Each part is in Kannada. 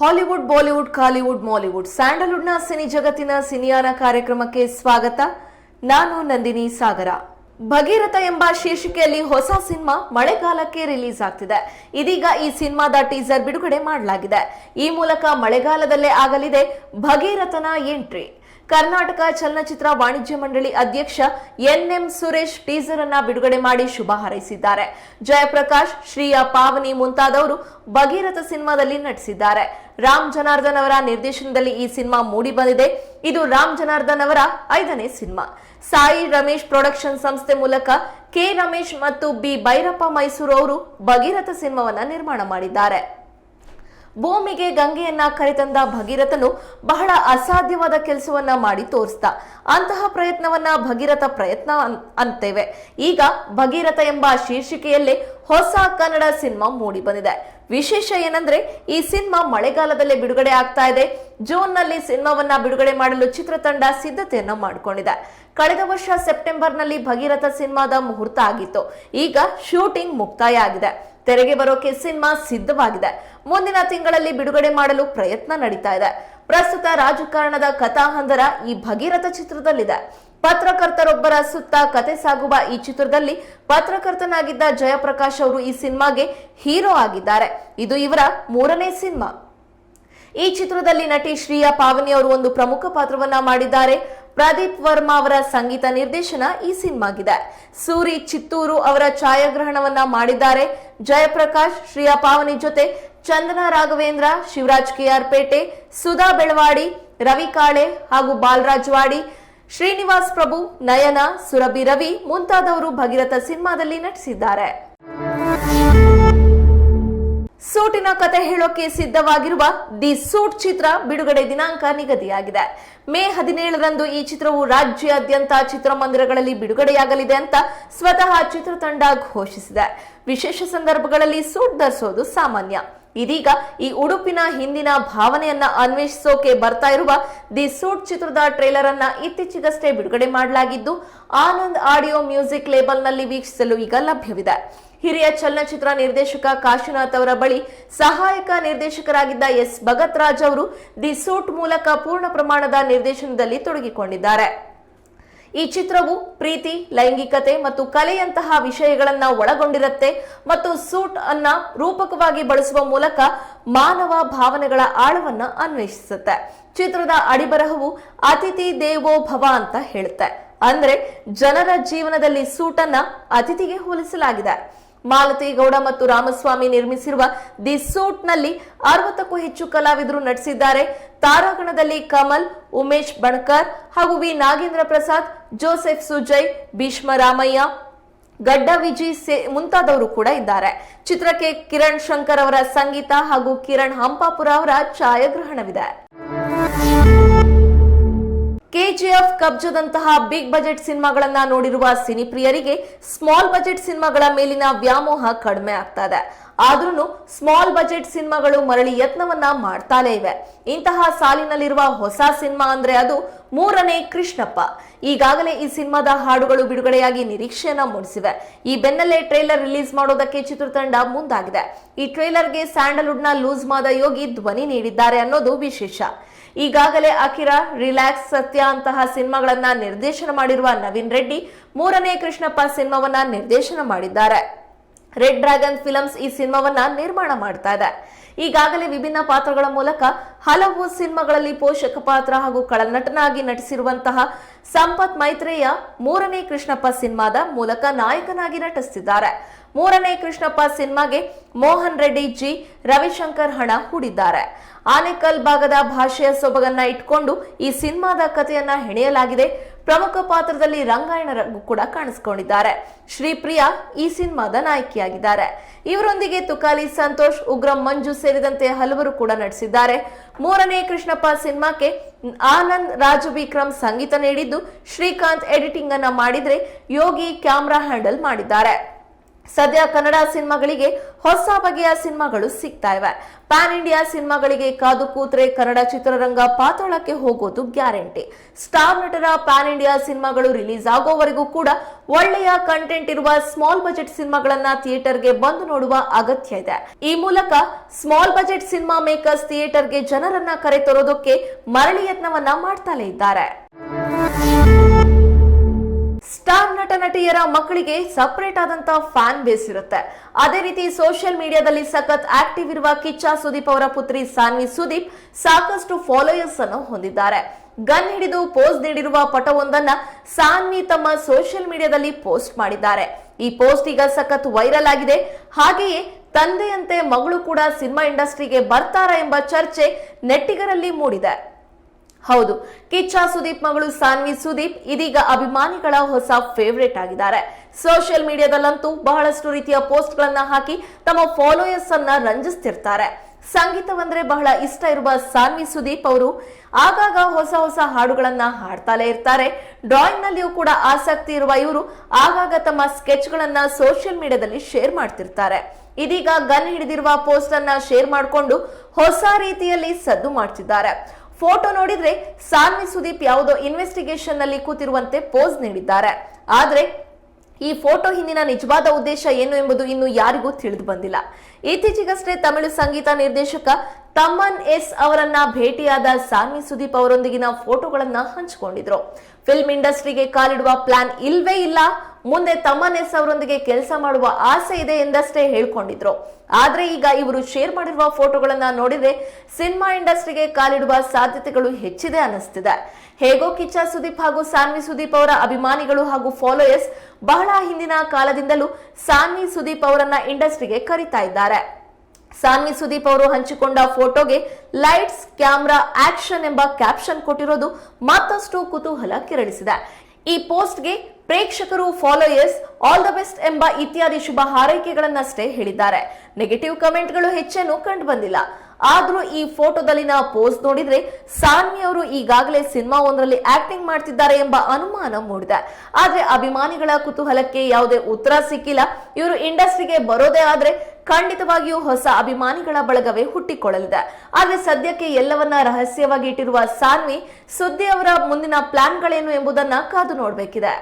Hollywood, Bollywood, Kollywood, Mollywood. ಸ್ಯಾಂಡಲ್ವುಡ್ನ cine ಜಗತ್ತಿನ ಸಿನಿಯಾನ ಕಾರ್ಯಕ್ರಮಕ್ಕೆ ಸ್ವಾಗತ. ನಾನು ನಂದಿನಿ ಸಾಗರ. ಭಗೀರಥ ಎಂಬ ಶೀರ್ಷಿಕೆಯಲ್ಲಿ ಹೊಸ ಸಿನಿಮಾ ಮಳೆಗಾಲಕ್ಕೆ ರಿಲೀಸ್ ಆಗ್ತಿದೆ. ಇದೀಗ ಈ ಸಿನಿಮಾದ ಟೀಸರ್ ಬಿಡುಗಡೆ ಮಾಡಲಾಗಿದೆ. ಈ ಮೂಲಕ ಮಳೆಗಾಲದಲ್ಲೇ ಆಗಲಿದೆ ಭಗೀರಥನ ಎಂಟ್ರಿ. ಕರ್ನಾಟಕ ಚಲನಚಿತ್ರ ವಾಣಿಜ್ಯ ಮಂಡಳಿ ಅಧ್ಯಕ್ಷ ಎನ್ಎಂ ಸುರೇಶ್ ಟೀಸರ್ ಅನ್ನ ಬಿಡುಗಡೆ ಮಾಡಿ ಶುಭ ಹಾರೈಸಿದ್ದಾರೆ. ಜಯಪ್ರಕಾಶ್, ಶ್ರೀಯ ಪಾವನಿ ಮುಂತಾದವರು ಭಗೀರಥ ಸಿನಿಮಾದಲ್ಲಿ ನಟಿಸಿದ್ದಾರೆ. ರಾಮ್ ಜನಾರ್ದನ್ ಅವರ ನಿರ್ದೇಶನದಲ್ಲಿ ಈ ಸಿನಿಮಾ ಮೂಡಿ ಬಂದಿದೆ. ಇದು ರಾಮ್ ಜನಾರ್ದನ್ ಅವರ ಐದನೇ ಸಿನಿಮಾ. ಸಾಯಿ ರಮೇಶ್ ಪ್ರೊಡಕ್ಷನ್ ಸಂಸ್ಥೆ ಮೂಲಕ ಕೆ ರಮೇಶ್ ಮತ್ತು ಬಿ ಭೈರಪ್ಪ ಮೈಸೂರು ಅವರು ಭಗೀರಥ ಸಿನಿಮಾವನ್ನ ನಿರ್ಮಾಣ ಮಾಡಿದ್ದಾರೆ. ಭೂಮಿಗೆ ಗಂಗೆಯನ್ನ ಕರೆತಂದ ಭಗೀರಥನು ಬಹಳ ಅಸಾಧ್ಯವಾದ ಕೆಲಸವನ್ನ ಮಾಡಿ ತೋರಿಸ್ದ. ಅಂತಹ ಪ್ರಯತ್ನವನ್ನ ಭಗೀರಥ ಪ್ರಯತ್ನ ಅಂತೇವೆ. ಈಗ ಭಗೀರಥ ಎಂಬ ಶೀರ್ಷಿಕೆಯಲ್ಲೇ ಹೊಸ ಕನ್ನಡ ಸಿನಿಮಾ ಮೂಡಿ ಬಂದಿದೆ. ವಿಶೇಷ ಏನಂದ್ರೆ ಈ ಸಿನಿಮಾ ಮಳೆಗಾಲದಲ್ಲೇ ಬಿಡುಗಡೆ ಆಗ್ತಾ ಇದೆ. ಜೂನ್ನಲ್ಲಿ ಸಿನಿಮಾವನ್ನ ಬಿಡುಗಡೆ ಮಾಡಲು ಚಿತ್ರತಂಡ ಸಿದ್ಧತೆಯನ್ನ ಮಾಡಿಕೊಂಡಿದೆ. ಕಳೆದ ವರ್ಷ ಸೆಪ್ಟೆಂಬರ್ನಲ್ಲಿ ಭಗೀರಥ ಸಿನಿಮಾದ ಮುಹೂರ್ತ ಆಗಿತ್ತು. ಈಗ ಶೂಟಿಂಗ್ ಮುಕ್ತಾಯ ಆಗಿದೆ. ತೆರೆಗೆ ಬರೋಕೆ ಸಿನಿಮಾ ಸಿದ್ಧವಾಗಿದೆ. ಮುಂದಿನ ತಿಂಗಳಲ್ಲಿ ಬಿಡುಗಡೆ ಮಾಡಲು ಪ್ರಯತ್ನ ನಡೀತಾ ಇದೆ. ಪ್ರಸ್ತುತ ರಾಜಕಾರಣದ ಕಥಾಹಂದರ ಈ ಭಗೀರಥ ಚಿತ್ರದಲ್ಲಿದೆ. ಪತ್ರಕರ್ತರೊಬ್ಬರ ಸುತ್ತ ಕತೆ ಸಾಗುವ ಈ ಚಿತ್ರದಲ್ಲಿ ಪತ್ರಕರ್ತನಾಗಿದ್ದ ಜಯಪ್ರಕಾಶ್ ಅವರು ಈ ಸಿನಿಮಾಗೆ ಹೀರೋ ಆಗಿದ್ದಾರೆ. ಇದು ಇವರ ಮೂರನೇ ಸಿನಿಮಾ. ಈ ಚಿತ್ರದಲ್ಲಿ ನಟಿ ಶ್ರೀಯಾ ಪಾವನಿ ಅವರು ಒಂದು ಪ್ರಮುಖ ಪಾತ್ರವನ್ನ ಮಾಡಿದ್ದಾರೆ. ಪ್ರದೀಪ್ ವರ್ಮಾ ಅವರ ಸಂಗೀತ ನಿರ್ದೇಶನ ಈ ಸಿನಿಮಾಗಿದೆ. ಸೂರಿ ಚಿತ್ತೂರು ಅವರ ಛಾಯಾಗ್ರಹಣವನ್ನ ಮಾಡಿದ್ದಾರೆ. ಜಯಪ್ರಕಾಶ್, ಶ್ರೀಯಾ ಪಾವನಿ ಜೊತೆ ಚಂದನ ರಾಘವೇಂದ್ರ, ಶಿವರಾಜ್ ಕೆಆರ್ ಪೇಟೆ, ಸುಧಾ ಬೆಳವಾಡಿ, ರವಿ ಕಾಳೆ ಹಾಗೂ ಬಾಲರಾಜ್ ವಾಡಿ, ಶ್ರೀನಿವಾಸ್ ಪ್ರಭು, ನಯನ, ಸುರಭಿ ರವಿ ಮುಂತಾದವರು ಭಗೀರಥ ಸಿನಿಮಾದಲ್ಲಿ ನಟಿಸಿದ್ದಾರೆ. ಸೂಟಿನ ಕತೆ ಹೇಳೋಕೆ ಸಿದ್ಧವಾಗಿರುವ ದಿ ಸೂಟ್ ಚಿತ್ರ ಬಿಡುಗಡೆ ದಿನಾಂಕ ನಿಗದಿಯಾಗಿದೆ. ಮೇ ಹದಿನೇಳರಂದು ಈ ಚಿತ್ರವು ರಾಜ್ಯಾದ್ಯಂತ ಚಿತ್ರಮಂದಿರಗಳಲ್ಲಿ ಬಿಡುಗಡೆಯಾಗಲಿದೆ ಅಂತ ಸ್ವತಃ ಚಿತ್ರತಂಡ ಘೋಷಿಸಿದೆ. ವಿಶೇಷ ಸಂದರ್ಭಗಳಲ್ಲಿ ಸೂಟ್ ಧರಿಸೋದು ಸಾಮಾನ್ಯ. ಇದೀಗ ಈ ಉಡುಪಿನ ಹಿಂದಿನ ಭಾವನೆಯನ್ನ ಅನ್ವೇಷಿಸೋಕೆ ಬರ್ತಾ ಇರುವ ದಿ ಸೂಟ್ ಚಿತ್ರದ ಟ್ರೇಲರ್ ಅನ್ನ ಇತ್ತೀಚೆಗಷ್ಟೇ ಬಿಡುಗಡೆ ಮಾಡಲಾಗಿದ್ದು, ಆನಂದ್ ಆಡಿಯೋ ಮ್ಯೂಸಿಕ್ ಲೇಬಲ್ನಲ್ಲಿ ವೀಕ್ಷಿಸಲು ಈಗ ಲಭ್ಯವಿದೆ. ಹಿರಿಯ ಚಲನಚಿತ್ರ ನಿರ್ದೇಶಕ ಕಾಶಿನಾಥ್ ಅವರ ಬಳಿ ಸಹಾಯಕ ನಿರ್ದೇಶಕರಾಗಿದ್ದ ಎಸ್. ಭಗತ್ ರಾಜ್ ಅವರು ದಿ ಸೂಟ್ ಮೂಲಕ ಪೂರ್ಣ ಪ್ರಮಾಣದ ನಿರ್ದೇಶನದಲ್ಲಿ ತೊಡಗಿಕೊಂಡಿದ್ದಾರೆ. ಈ ಚಿತ್ರವು ಪ್ರೀತಿ, ಲೈಂಗಿಕತೆ ಮತ್ತು ಕಲೆಯಂತಹ ವಿಷಯಗಳನ್ನ ಒಳಗೊಂಡಿರುತ್ತೆ ಮತ್ತು ಸೂಟ್ ಅನ್ನ ರೂಪಕವಾಗಿ ಬಳಸುವ ಮೂಲಕ ಮಾನವ ಭಾವನೆಗಳ ಆಳವನ್ನ ಅನ್ವೇಷಿಸುತ್ತೆ. ಚಿತ್ರದ ಅಡಿಬರಹವು ಅತಿಥಿ ದೇವೋ ಭವ ಅಂತ ಹೇಳುತ್ತೆ. ಅಂದ್ರೆ ಜನರ ಜೀವನದಲ್ಲಿ ಸೂಟನ್ನ ಅತಿಥಿಗೆ ಹೋಲಿಸಲಾಗಿದೆ. ಮಾಲತಿ ಗೌಡ ಮತ್ತು ರಾಮಸ್ವಾಮಿ ನಿರ್ಮಿಸಿರುವ ದಿ ಸೂಟ್ನಲ್ಲಿ ಅರವತ್ತಕ್ಕೂ ಹೆಚ್ಚು ಕಲಾವಿದರು ನಟಿಸಿದ್ದಾರೆ. ತಾರಾಗಣದಲ್ಲಿ ಕಮಲ್, ಉಮೇಶ್ ಬಣ್ಕರ್ ಹಾಗೂ ವಿ ನಾಗೇಂದ್ರ ಪ್ರಸಾದ್, ಜೋಸೆಫ್ ಸುಜಯ್, ಭೀಷ್ಮ ರಾಮಯ್ಯ, ಗಡ್ಡ ವಿಜಿ ಸೇ ಮುಂತಾದವರು ಕೂಡ ಇದ್ದಾರೆ. ಚಿತ್ರಕ್ಕೆ ಕಿರಣ್ ಶಂಕರ್ ಅವರ ಸಂಗೀತ ಹಾಗೂ ಕಿರಣ್ ಹಂಪಾಪುರ ಅವರ ಛಾಯಾಗ್ರಹಣವಿದೆ. ಕೆಜಿಎಫ್ ಕಬ್ಜದಂತಹ ಬಿಗ್ ಬಜೆಟ್ ಸಿನಿಮಾಗಳನ್ನ ನೋಡಿರುವ ಸಿನಿಪ್ರಿಯರಿಗೆ ಸ್ಮಾಲ್ ಬಜೆಟ್ ಸಿನಿಮಾಗಳ ಮೇಲಿನ ವ್ಯಾಮೋಹ ಕಡಿಮೆ ಆಗ್ತಾ ಇದೆ ಆದ್ರೂ ಸ್ಮಾಲ್ ಬಜೆಟ್ ಸಿನಿಮಾಗಳು ಮರಳಿ ಯತ್ನವನ್ನ ಮಾಡ್ತಾಲೇ ಇವೆ. ಇಂತಹ ಸಾಲಿನಲ್ಲಿರುವ ಹೊಸ ಸಿನಿಮಾ ಅಂದ್ರೆ ಅದು ಮೂರನೇ ಕೃಷ್ಣಪ್ಪ. ಈಗಾಗಲೇ ಈ ಸಿನಿಮಾದ ಹಾಡುಗಳು ಬಿಡುಗಡೆಯಾಗಿ ನಿರೀಕ್ಷೆಯನ್ನ ಮೂಡಿಸಿವೆ. ಈ ಬೆನ್ನಲ್ಲೇ ಟ್ರೈಲರ್ ರಿಲೀಸ್ ಮಾಡೋದಕ್ಕೆ ಚಿತ್ರತಂಡ ಮುಂದಾಗಿದೆ. ಈ ಟ್ರೇಲರ್ಗೆ ಸ್ಯಾಂಡಲ್ವುಡ್ನ ಲೂಸ್ ಮಾದ ಯೋಗಿ ಧ್ವನಿ ನೀಡಿದ್ದಾರೆ ಅನ್ನೋದು ವಿಶೇಷ. ಈಗಾಗಲೇ ಅಕಿರಾ ರಿಲ್ಯಾಕ್ಸ್, ಸತ್ಯ ಅಂತಹ ಸಿನಿಮಾಗಳನ್ನ ನಿರ್ದೇಶನ ಮಾಡಿರುವ ನವೀನ್ ರೆಡ್ಡಿ ಮೂರನೇ ಕೃಷ್ಣಪ್ಪ ಸಿನಿಮಾವನ್ನ ನಿರ್ದೇಶನ ಮಾಡಿದ್ದಾರೆ. ರೆಡ್ ಡ್ರ್ಯಾಗನ್ ಫಿಲಮ್ಸ್ ಈ ಸಿನಿಮಾವನ್ನ ನಿರ್ಮಾಣ ಮಾಡ್ತಾ ಇದೆ. ಈಗಾಗಲೇ ವಿಭಿನ್ನ ಪಾತ್ರಗಳ ಮೂಲಕ ಹಲವು ಸಿನಿಮಾಗಳಲ್ಲಿ ಪೋಷಕ ಪಾತ್ರ ಹಾಗೂ ಕಳನಟನಾಗಿ ನಟಿಸಿರುವಂತಹ ಸಂಪತ್ ಮೈತ್ರೇಯ ಮೂರನೇ ಕೃಷ್ಣಪ್ಪ ಸಿನಿಮಾದ ಮೂಲಕ ನಾಯಕನಾಗಿ ನಟಿಸಿದ್ದಾರೆ ಮೂರನೇ ಕೃಷ್ಣಪ್ಪ ಸಿನಿಮಾಗೆ ಮೋಹನ್ ರೆಡ್ಡಿ ಜಿ ರವಿಶಂಕರ್ ಹಣ ಹೂಡಿದ್ದಾರೆ. ಆನೇಕಲ್ ಭಾಗದ ಭಾಷೆಯ ಸೊಬಗನ್ನ ಇಟ್ಕೊಂಡು ಈ ಸಿನಿಮಾದ ಕಥೆಯನ್ನ ಹೆಣೆಯಲಾಗಿದೆ. ಪ್ರಮುಖ ಪಾತ್ರದಲ್ಲಿ ರಂಗಾಯಣರಗೂ ಕೂಡ ಕಾಣಿಸಿಕೊಂಡಿದ್ದಾರೆ. ಶ್ರೀಪ್ರಿಯಾ ಈ ಸಿನಿಮಾದ ನಾಯಕಿಯಾಗಿದ್ದಾರೆ. ಇವರೊಂದಿಗೆ ತುಕಾಲಿ ಸಂತೋಷ್, ಉಗ್ರಂ ಮಂಜು ಸೇರಿದಂತೆ ಹಲವರು ಕೂಡ ನಟಿಸಿದ್ದಾರೆ. ಮೂರನೇ ಕೃಷ್ಣಪ್ಪ ಸಿನಿಮಾಕ್ಕೆ ಆನಂದ್ ರಾಜು ವಿಕ್ರಮ್ ಸಂಗೀತ ನೀಡಿದ್ದು ಶ್ರೀಕಾಂತ್ ಎಡಿಟಿಂಗ್ ಅನ್ನ ಮಾಡಿದ್ರೆ ಯೋಗಿ ಕ್ಯಾಮ್ರಾ ಹ್ಯಾಂಡಲ್ ಮಾಡಿದ್ದಾರೆ. ಸದ್ಯ ಕನ್ನಡ ಸಿನಿಮಾಗಳಿಗೆ ಹೊಸ ಬಗೆಯ ಸಿನಿಮಾಗಳು ಸಿಗ್ತಾ ಇವೆ. ಪ್ಯಾನ್ ಇಂಡಿಯಾ ಸಿನಿಮಾಗಳಿಗೆ ಕಾದು ಕೂತ್ರೆ ಕನ್ನಡ ಚಿತ್ರರಂಗ ಪಾತಾಳಕ್ಕೆ ಹೋಗೋದು ಗ್ಯಾರಂಟಿ. ಸ್ಟಾರ್ ನಟರ ಪ್ಯಾನ್ ಇಂಡಿಯಾ ಸಿನಿಮಾಗಳು ರಿಲೀಸ್ ಆಗೋವರೆಗೂ ಕೂಡ ಒಳ್ಳೆಯ ಕಂಟೆಂಟ್ ಇರುವ ಸ್ಮಾಲ್ ಬಜೆಟ್ ಸಿನಿಮಾಗಳನ್ನ ಥಿಯೇಟರ್ಗೆ ಬಂದು ನೋಡುವ ಅಗತ್ಯ ಇದೆ. ಈ ಮೂಲಕ ಸ್ಮಾಲ್ ಬಜೆಟ್ ಸಿನಿಮಾ ಮೇಕರ್ಸ್ ಥಿಯೇಟರ್ಗೆ ಜನರನ್ನ ಕರೆತರೋದಕ್ಕೆ ಮರಳಿ ಯತ್ನವನ್ನ ಮಾಡ್ತಾಲೇ ಇದ್ದಾರೆ. ಸ್ಟಾರ್ ನಟ ನಟಿಯರ ಮಕ್ಕಳಿಗೆ ಸಪರೇಟ್ ಆದಂತ ಫ್ಯಾನ್ ಬೇಸ್ ಇರುತ್ತೆ. ಅದೇ ರೀತಿ ಸೋಷಿಯಲ್ ಮೀಡಿಯಾದಲ್ಲಿ ಸಖತ್ ಆಕ್ಟಿವ್ ಇರುವ ಕಿಚ್ಚ ಸುದೀಪ್ ಅವರ ಪುತ್ರಿ ಸಾನ್ವಿ ಸುದೀಪ್ ಸಾಕಷ್ಟು ಫಾಲೋಯರ್ಸ್ ಅನ್ನು ಹೊಂದಿದ್ದಾರೆ. ಗನ್ ಹಿಡಿದು ಪೋಸ್ಟ್ ನೀಡಿರುವ ಪಟವೊಂದನ್ನ ಸಾನ್ವಿ ತಮ್ಮ ಸೋಷಿಯಲ್ ಮೀಡಿಯಾದಲ್ಲಿ ಪೋಸ್ಟ್ ಮಾಡಿದ್ದಾರೆ. ಈ ಪೋಸ್ಟ್ ಈಗ ಸಖತ್ ವೈರಲ್ ಆಗಿದೆ. ಹಾಗೆಯೇ ತಂದೆಯಂತೆ ಮಗಳು ಕೂಡ ಸಿನಿಮಾ ಇಂಡಸ್ಟ್ರಿಗೆ ಬರ್ತಾರಾ ಎಂಬ ಚರ್ಚೆ ನೆಟ್ಟಿಗರಲ್ಲಿ ಮೂಡಿದೆ. ಹೌದು, ಕಿಚ್ಚ ಸುದೀಪ್ ಮಗಳು ಸಾನ್ವಿ ಸುದೀಪ್ ಇದೀಗ ಅಭಿಮಾನಿಗಳ ಹೊಸ ಫೇವ್ರೇಟ್ ಆಗಿದ್ದಾರೆ. ಸೋಷಿಯಲ್ ಮೀಡಿಯಾದಲ್ಲಂತೂ ಬಹಳಷ್ಟು ರೀತಿಯ ಪೋಸ್ಟ್ ಗಳನ್ನ ಹಾಕಿ ತಮ್ಮ ಫಾಲೋಯರ್ಸ್ ಅನ್ನ ರಂಜಿಸ್ತಿರ್ತಾರೆ. ಸಂಗೀತವಂದ್ರೆ ಬಹಳ ಇಷ್ಟ ಇರುವ ಸಾನ್ವಿ ಸುದೀಪ್ ಅವರು ಆಗಾಗ ಹೊಸ ಹೊಸ ಹಾಡುಗಳನ್ನ ಹಾಡ್ತಾಲೇ ಇರ್ತಾರೆ. ಡ್ರಾಯಿಂಗ್ ನಲ್ಲಿಯೂ ಕೂಡ ಆಸಕ್ತಿ ಇರುವ ಇವರು ಆಗಾಗ ತಮ್ಮ ಸ್ಕೆಚ್ ಗಳನ್ನ ಸೋಷಿಯಲ್ ಮೀಡಿಯಾದಲ್ಲಿ ಶೇರ್ ಮಾಡ್ತಿರ್ತಾರೆ. ಇದೀಗ ಗನ್ ಹಿಡಿದಿರುವ ಪೋಸ್ಟ್ ಅನ್ನ ಶೇರ್ ಮಾಡಿಕೊಂಡು ಹೊಸ ರೀತಿಯಲ್ಲಿ ಸದ್ದು ಮಾಡ್ತಿದ್ದಾರೆ. ಫೋಟೋ ನೋಡಿದ್ರೆ ಸಾನ್ವಿ ಸುದೀಪ್ ಯಾವುದೋ ಇನ್ವೆಸ್ಟಿಗೇಷನ್ನಲ್ಲಿ ಕೂತಿರುವಂತೆ ಪೋಸ್ ನೀಡಿದ್ದಾರೆ. ಆದ್ರೆ ಈ ಫೋಟೋ ಹಿಂದಿನ ನಿಜವಾದ ಉದ್ದೇಶ ಏನು ಎಂಬುದು ಇನ್ನು ಯಾರಿಗೂ ತಿಳಿದು ಬಂದಿಲ್ಲ. ಇತ್ತೀಚೆಗಷ್ಟೇ ತಮಿಳು ಸಂಗೀತ ನಿರ್ದೇಶಕ ತಮ್ಮನ್ ಎಸ್ ಅವರನ್ನ ಭೇಟಿಯಾದ ಸಾನ್ವಿ ಸುದೀಪ್ ಅವರೊಂದಿಗಿನ ಫೋಟೋಗಳನ್ನ ಹಂಚಿಕೊಂಡಿದ್ರು. ಫಿಲ್ಮ್ ಇಂಡಸ್ಟ್ರಿಗೆ ಕಾಲಿಡುವ ಪ್ಲಾನ್ ಇಲ್ವೇ ಇಲ್ಲ. ಮುಂದೆ ತಮ್ಮನೆಸ್ ಅವರೊಂದಿಗೆ ಕೆಲಸ ಮಾಡುವ ಆಸೆ ಇದೆ ಎಂದಷ್ಟೇ ಹೇಳ್ಕೊಂಡಿದ್ರು. ಆದ್ರೆ ಈಗ ಇವರು ಶೇರ್ ಮಾಡಿರುವ ಫೋಟೋಗಳನ್ನ ನೋಡಿದ್ರೆ ಸಿನಿಮಾ ಇಂಡಸ್ಟ್ರಿಗೆ ಕಾಲಿಡುವ ಸಾಧ್ಯತೆಗಳು ಹೆಚ್ಚಿದೆ ಅನ್ನಿಸ್ತಿದೆ. ಹೇಗೋ ಕಿಚ್ಚ ಸುದೀಪ್ ಹಾಗೂ ಸಾನ್ವಿ ಸುದೀಪ್ ಅವರ ಅಭಿಮಾನಿಗಳು ಹಾಗೂ ಫಾಲೋಯರ್ಸ್ ಬಹಳ ಹಿಂದಿನ ಕಾಲದಿಂದಲೂ ಸಾನ್ವಿ ಸುದೀಪ್ ಅವರನ್ನ ಇಂಡಸ್ಟ್ರಿಗೆ ಕರೀತಾ ಇದ್ದಾರೆ. ಸಾನ್ವಿ ಸುದೀಪ್ ಅವರು ಹಂಚಿಕೊಂಡ ಫೋಟೋಗೆ ಲೈಟ್ಸ್, ಕ್ಯಾಮ್ರಾ, ಆಕ್ಷನ್ ಎಂಬ ಕ್ಯಾಪ್ಷನ್ ಕೊಟ್ಟಿರೋದು ಮತ್ತಷ್ಟು ಕುತೂಹಲ ಕೆರಳಿಸಿದೆ. ಈ ಪೋಸ್ಟ್ಗೆ ಪ್ರೇಕ್ಷಕರು ಫಾಲೋಯರ್ಸ್ ಆಲ್ ದ ಬೆಸ್ಟ್ ಎಂಬ ಇತ್ಯಾದಿ ಶುಭ ಹಾರೈಕೆಗಳನ್ನಷ್ಟೇ ಹೇಳಿದ್ದಾರೆ. ನೆಗೆಟಿವ್ ಕಮೆಂಟ್ಗಳು ಹೆಚ್ಚೇನು ಕಂಡು ಬಂದಿಲ್ಲ ಆದ್ರೂ ಈ ಫೋಟೋದಲ್ಲಿನ ಪೋಸ್ಟ್ ನೋಡಿದ್ರೆ ಸಾನ್ವಿ ಅವರು ಈಗಾಗಲೇ ಸಿನಿಮಾ ಒಂದರಲ್ಲಿ ಆಕ್ಟಿಂಗ್ ಮಾಡ್ತಿದ್ದಾರೆ ಎಂಬ ಅನುಮಾನ ಮೂಡಿದೆ. ಆದ್ರೆ ಅಭಿಮಾನಿಗಳ ಕುತೂಹಲಕ್ಕೆ ಯಾವುದೇ ಉತ್ತರ ಸಿಕ್ಕಿಲ್ಲ. ಇವರು ಇಂಡಸ್ಟ್ರಿಗೆ ಬರೋದೇ ಆದ್ರೆ ಖಂಡಿತವಾಗಿಯೂ ಹೊಸ ಅಭಿಮಾನಿಗಳ ಬಳಗವೇ ಹುಟ್ಟಿಕೊಳ್ಳಲಿದೆ. ಆದರೆ ಸದ್ಯಕ್ಕೆ ಎಲ್ಲವನ್ನ ರಹಸ್ಯವಾಗಿ ಇಟ್ಟಿರುವ ಸಾನ್ವಿ, ಸುದ್ದಿ ಅವರ ಮುಂದಿನ ಪ್ಲಾನ್ಗಳೇನು ಎಂಬುದನ್ನ ಕಾದು ನೋಡಬೇಕಿದೆ.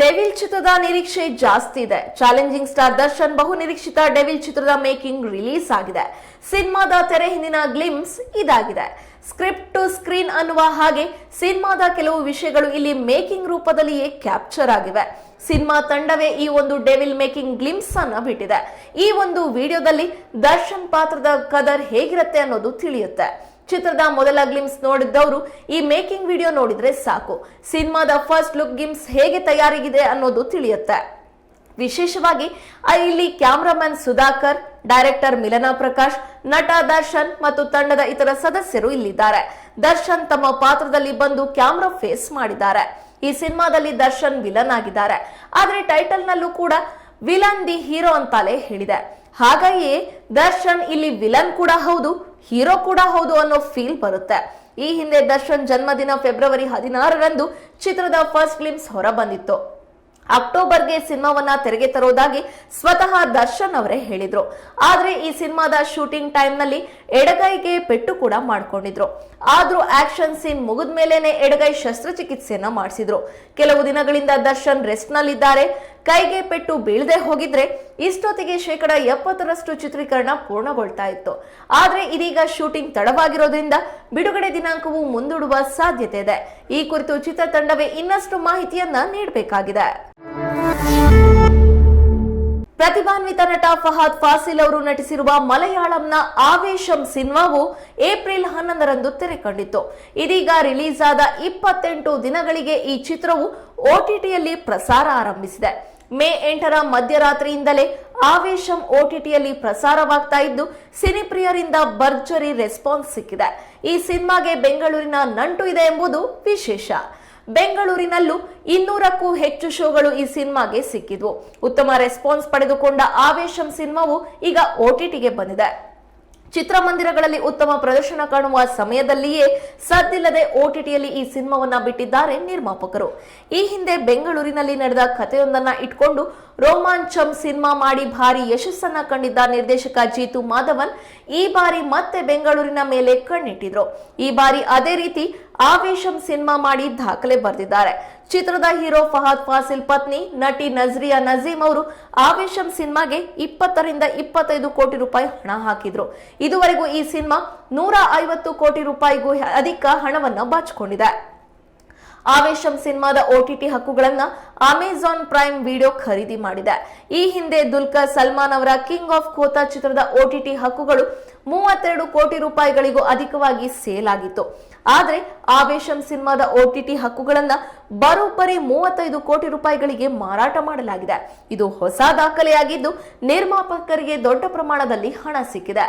ಡೆವಿಲ್ ಚಿತ್ರದ ನಿರೀಕ್ಷೆ ಜಾಸ್ತಿ ಇದೆ. ಚಾಲೆಂಜಿಂಗ್ ಸ್ಟಾರ್ ದರ್ಶನ್ ಬಹು ನಿರೀಕ್ಷಿತ ಡೆವಿಲ್ ಚಿತ್ರದ ಮೇಕಿಂಗ್ ರಿಲೀಸ್ ಆಗಿದೆ. ಸಿನಿಮಾದ ತೆರೆ ಹಿಂದಿನ ಗ್ಲಿಮ್ಸ್ ಇದಾಗಿದೆ. ಸ್ಕ್ರಿಪ್ಟ್ ಟು ಸ್ಕ್ರೀನ್ ಅನ್ನುವ ಹಾಗೆ ಸಿನಿಮಾದ ಕೆಲವು ವಿಷಯಗಳು ಇಲ್ಲಿ ಮೇಕಿಂಗ್ ರೂಪದಲ್ಲಿಯೇ ಕ್ಯಾಪ್ಚರ್ ಆಗಿವೆ. ಸಿನಿಮಾ ತಂಡವೇ ಈ ಒಂದು ಡೆವಿಲ್ ಮೇಕಿಂಗ್ ಗ್ಲಿಮ್ಸ್ ಅನ್ನ ಬಿಟ್ಟಿದೆ. ಈ ಒಂದು ವಿಡಿಯೋದಲ್ಲಿ ದರ್ಶನ್ ಪಾತ್ರದ ಕದರ್ ಹೇಗಿರುತ್ತೆ ಅನ್ನೋದು ತಿಳಿಯುತ್ತೆ. ಚಿತ್ರದ ಮೊದಲ ಗ್ಲಿಮ್ಸ್ ನೋಡಿದ್ದವರು ಈ ಮೇಕಿಂಗ್ ವಿಡಿಯೋ ನೋಡಿದ್ರೆ ಸಾಕು. ಸಿನಿಮಾದ ಫಸ್ಟ್ ಲುಕ್ ಗ್ಲಿಮ್ಸ್ ಹೇಗೆ ತಯಾರಿಗಿದೆ ಅನ್ನೋದು ತಿಳಿಯುತ್ತೆ. ವಿಶೇಷವಾಗಿ ಇಲ್ಲಿ ಕ್ಯಾಮ್ರಾಮನ್ ಸುಧಾಕರ್ ಡೈರೆಕ್ಟರ್ ಮಿಲನಾ ಪ್ರಕಾಶ್, ನಟ ದರ್ಶನ್ ಮತ್ತು ತಂಡದ ಇತರ ಸದಸ್ಯರು ಇಲ್ಲಿದ್ದಾರೆ. ದರ್ಶನ್ ತಮ್ಮ ಪಾತ್ರದಲ್ಲಿ ಬಂದು ಕ್ಯಾಮ್ರಾ ಫೇಸ್ ಮಾಡಿದ್ದಾರೆ. ಈ ಸಿನಿಮಾದಲ್ಲಿ ದರ್ಶನ್ ವಿಲನ್ ಆಗಿದ್ದಾರೆ. ಆದ್ರೆ ಟೈಟಲ್ ನಲ್ಲೂ ಕೂಡ ವಿಲನ್ ದಿ ಹೀರೋ ಅಂತಲೇ ಹೇಳಿದೆ. ಹಾಗಾಗಿ ದರ್ಶನ್ ಇಲ್ಲಿ ವಿಲನ್ ಕೂಡ ಹೌದು, ಹೀರೋ ಕೂಡ ಹೌದು ಅನ್ನೋ ಫೀಲ್ ಬರುತ್ತೆ. ಈ ಹಿಂದೆ ದರ್ಶನ್ ಜನ್ಮದಿನ ಫೆಬ್ರವರಿ ಹದಿನಾರರಂದು ಚಿತ್ರದ ಫಸ್ಟ್ ಗ್ಲಿಮ್ಸ್ ಹೊರ ಬಂದಿತ್ತು ಅಕ್ಟೋಬರ್ಗೆ ಸಿನಿಮಾವನ್ನ ತೆರೆಗೆ ತರೋದಾಗಿ ಸ್ವತಃ ದರ್ಶನ್ ಅವರೇ ಹೇಳಿದ್ರು. ಆದ್ರೆ ಈ ಸಿನಿಮಾದ ಶೂಟಿಂಗ್ ಟೈಮ್ನಲ್ಲಿ ಎಡಗೈಗೆ ಪೆಟ್ಟು ಕೂಡ ಮಾಡ್ಕೊಂಡಿದ್ರು. ಆದ್ರೂ ಆಕ್ಷನ್ ಸೀನ್ ಮುಗಿದ ಮೇಲೇನೆ ಎಡಗೈ ಶಸ್ತ್ರಚಿಕಿತ್ಸೆಯನ್ನ ಮಾಡಿಸಿದ್ರು. ಕೆಲವು ದಿನಗಳಿಂದ ದರ್ಶನ್ ರೆಸ್ಟ್ ನಲ್ಲಿದ್ದಾರೆ ಕೈಗೆ ಪೆಟ್ಟು ಬೀಳದೆ ಹೋಗಿದ್ರೆ ಇಷ್ಟೊತ್ತಿಗೆ ಶೇಕಡ ಎಪ್ಪತ್ತರಷ್ಟು ಚಿತ್ರೀಕರಣ ಪೂರ್ಣಗೊಳ್ತಾ ಇತ್ತು. ಆದ್ರೆ ಇದೀಗ ಶೂಟಿಂಗ್ ತಡವಾಗಿರೋದ್ರಿಂದ ಬಿಡುಗಡೆ ದಿನಾಂಕವು ಮುಂದೂಡುವ ಸಾಧ್ಯತೆ ಇದೆ. ಈ ಕುರಿತು ಚಿತ್ರತಂಡವೇ ಇನ್ನಷ್ಟು ಮಾಹಿತಿಯನ್ನ ನೀಡಬೇಕಾಗಿದೆ. ಪ್ರತಿಭಾನ್ವಿತ ನಟ ಫಹಾದ್ ಫಾಸಿಲ್ ಅವರು ನಟಿಸಿರುವ ಮಲಯಾಳಂನ ಆವೇಶಂ ಸಿನಿಮಾವು ಏಪ್ರಿಲ್ ಹನ್ನೊಂದರಂದು ತೆರೆ ಕಂಡಿತ್ತು ಇದೀಗ ರಿಲೀಸ್ ಆದ ಇಪ್ಪತ್ತೆಂಟು ದಿನಗಳಿಗೆ ಈ ಚಿತ್ರವು ಓಟಿಟಿಯಲ್ಲಿ ಪ್ರಸಾರ ಆರಂಭಿಸಿದೆ. ಮೇ ಎಂಟರ ಮಧ್ಯರಾತ್ರಿಯಿಂದಲೇ ಆವೇಶಂ ಓಟಿಟಿಯಲ್ಲಿ ಪ್ರಸಾರವಾಗ್ತಾ ಇದ್ದು, ಸಿನಿಪ್ರಿಯರಿಂದ ಭರ್ಜರಿ ರೆಸ್ಪಾನ್ಸ್ ಸಿಕ್ಕಿದೆ. ಈ ಸಿನಿಮಾಗೆ ಬೆಂಗಳೂರಿನ ನಂಟು ಇದೆ ಎಂಬುದು ವಿಶೇಷ. ಬೆಂಗಳೂರಿನಲ್ಲೂ ಇನ್ನೂರಕ್ಕೂ ಹೆಚ್ಚು ಶೋಗಳು ಈ ಸಿನಿಮಾಗೆ ಸಿಕ್ಕಿದ್ವು. ಉತ್ತಮ ರೆಸ್ಪಾನ್ಸ್ ಪಡೆದುಕೊಂಡ ಆವೇಶಂ ಸಿನಿಮಾವು ಈಗ ಓಟಿಟಿಗೆ ಬಂದಿದೆ. ಚಿತ್ರಮಂದಿರಗಳಲ್ಲಿ ಉತ್ತಮ ಪ್ರದರ್ಶನ ಕಾಣುವ ಸಮಯದಲ್ಲಿಯೇ ಸದ್ದಿಲ್ಲದೆ ಓಟಿಟಿಯಲ್ಲಿ ಈ ಸಿನಿಮಾವನ್ನ ಬಿಟ್ಟಿದ್ದಾರೆ ನಿರ್ಮಾಪಕರು. ಈ ಹಿಂದೆ ಬೆಂಗಳೂರಿನಲ್ಲಿ ನಡೆದ ಕಥೆಯೊಂದನ್ನ ಇಟ್ಕೊಂಡು ರೋಮಾಂಚಂ ಸಿನಿಮಾ ಮಾಡಿ ಭಾರಿ ಯಶಸ್ಸನ್ನ ಕಂಡಿದ್ದ ನಿರ್ದೇಶಕ ಜೀತು ಮಾಧವನ್ ಈ ಬಾರಿ ಮತ್ತೆ ಬೆಂಗಳೂರಿನ ಮೇಲೆ ಕಣ್ಣಿಟ್ಟಿದ್ರು. ಈ ಬಾರಿ ಅದೇ ರೀತಿ ಆವೇಶಂ ಸಿನಿಮಾ ಮಾಡಿ ದಾಖಲೆ ಬರೆದಿದ್ದಾರೆ. ಚಿತ್ರದ ಹೀರೋ ಫಹದ್ ಫಾಸಿಲ್ ಪತ್ನಿ ನಟಿ ನಜ್ರಿಯಾ ನಜೀಮ್ ಅವರು ಆವೇಶಂ ಸಿನಿಮಾಗೆ ಇಪ್ಪತ್ತರಿಂದ ಇಪ್ಪತ್ತೈದು ಕೋಟಿ ರೂಪಾಯಿ ಹಣ ಹಾಕಿದ್ರು. ಇದುವರೆಗೂ ಈ ಸಿನಿಮಾ ನೂರ ಐವತ್ತು ಕೋಟಿ ರೂಪಾಯಿಗೂ ಅಧಿಕ ಹಣವನ್ನು ಬಾಚಿಕೊಂಡಿದೆ. ಆವೇಶಂ ಸಿನಿಮಾದ ಓಟಿಟಿ ಹಕ್ಕುಗಳನ್ನ ಅಮೆಜಾನ್ ಪ್ರೈಮ್ ವಿಡಿಯೋ ಖರೀದಿ ಮಾಡಿದೆ. ಈ ಹಿಂದೆ ದುಲ್ಕರ್ ಸಲ್ಮಾನ್ ಅವರ ಕಿಂಗ್ ಆಫ್ ಕೋತಾ ಚಿತ್ರದ ಓಟಿಟಿ ಹಕ್ಕುಗಳು ಮೂವತ್ತೆರಡು ಕೋಟಿ ರೂಪಾಯಿಗಳಿಗೂ ಅಧಿಕವಾಗಿ ಸೇಲ್ ಆಗಿತ್ತು. ಆದರೆ ಆವೇಶಂ ಸಿನಿಮಾದ ಓಟಿಟಿ ಹಕ್ಕುಗಳನ್ನ ಬರೋಬ್ಬರಿ ಮೂವತ್ತೈದು ಕೋಟಿ ರೂಪಾಯಿಗಳಿಗೆ ಮಾರಾಟ ಮಾಡಲಾಗಿದೆ. ಇದು ಹೊಸ ದಾಖಲೆಯಾಗಿದ್ದು ನಿರ್ಮಾಪಕರಿಗೆ ದೊಡ್ಡ ಪ್ರಮಾಣದಲ್ಲಿ ಹಣ ಸಿಕ್ಕಿದೆ.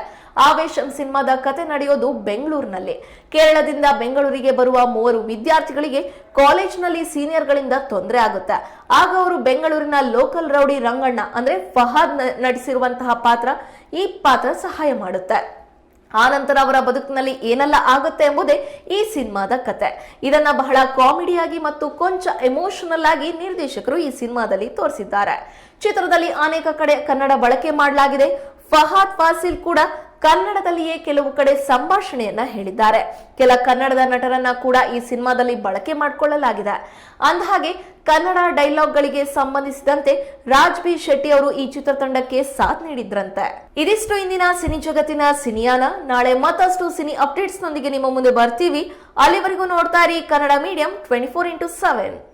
ಆವೇಶಂ ಸಿನಿಮಾದ ಕತೆ ನಡೆಯೋದು ಬೆಂಗಳೂರಿನಲ್ಲಿ. ಕೇರಳದಿಂದ ಬೆಂಗಳೂರಿಗೆ ಬರುವ ಮೂವರು ವಿದ್ಯಾರ್ಥಿಗಳಿಗೆ ಕಾಲೇಜ್ನಲ್ಲಿ ಸೀನಿಯರ್ಗಳಿಂದ ತೊಂದರೆ ಆಗುತ್ತೆ. ಆಗ ಅವರು ಬೆಂಗಳೂರಿನ ಲೋಕಲ್ ರೌಡಿ ರಂಗಣ್ಣ, ಅಂದ್ರೆ ಫಹಾದ್ ನಟಿಸಿರುವಂತಹ ಪಾತ್ರ ಈ ಪಾತ್ರ ಸಹಾಯ ಮಾಡುತ್ತೆ. ಆ ನಂತರ ಅವರ ಬದುಕಿನಲ್ಲಿ ಏನೆಲ್ಲ ಆಗುತ್ತೆ ಎಂಬುದೇ ಈ ಸಿನಿಮಾದ ಕತೆ. ಇದನ್ನ ಬಹಳ ಕಾಮಿಡಿಯಾಗಿ ಮತ್ತು ಕೊಂಚ ಎಮೋಷನಲ್ ಆಗಿ ನಿರ್ದೇಶಕರು ಈ ಸಿನಿಮಾದಲ್ಲಿ ತೋರಿಸಿದ್ದಾರೆ. ಚಿತ್ರದಲ್ಲಿ ಅನೇಕ ಕಡೆ ಕನ್ನಡ ಬಳಕೆ ಮಾಡಲಾಗಿದೆ. ಫಹಾದ್ ಫಾಸಿಲ್ ಕೂಡ ಕನ್ನಡದಲ್ಲಿಯೇ ಕೆಲವು ಕಡೆ ಸಂಭಾಷಣೆಯನ್ನ ಹೇಳಿದ್ದಾರೆ. ಕೆಲ ಕನ್ನಡದ ನಟರನ್ನ ಕೂಡ ಈ ಸಿನಿಮಾದಲ್ಲಿ ಬಳಕೆ ಮಾಡಿಕೊಳ್ಳಲಾಗಿದೆ. ಅಂದಹಾಗೆ, ಕನ್ನಡ ಡೈಲಾಗ್ಗಳಿಗೆ ಸಂಬಂಧಿಸಿದಂತೆ ರಾಜ್ ಬಿ ಶೆಟ್ಟಿ ಅವರು ಈ ಚಿತ್ರತಂಡಕ್ಕೆ ಸಾಥ್ ನೀಡಿದ್ರಂತೆ. ಇದಿಷ್ಟು ಇಂದಿನ ಸಿನಿ ಜಗತ್ತಿನ ಸಿನಿಯಾನ. ನಾಳೆ ಮತ್ತಷ್ಟು ಸಿನಿ ಅಪ್ಡೇಟ್ಸ್ ನೊಂದಿಗೆ ನಿಮ್ಮ ಮುಂದೆ ಬರ್ತೀವಿ. ಅಲ್ಲಿವರೆಗೂ ನೋಡ್ತಾ ಇರಿ Kannada medium twenty four into seven.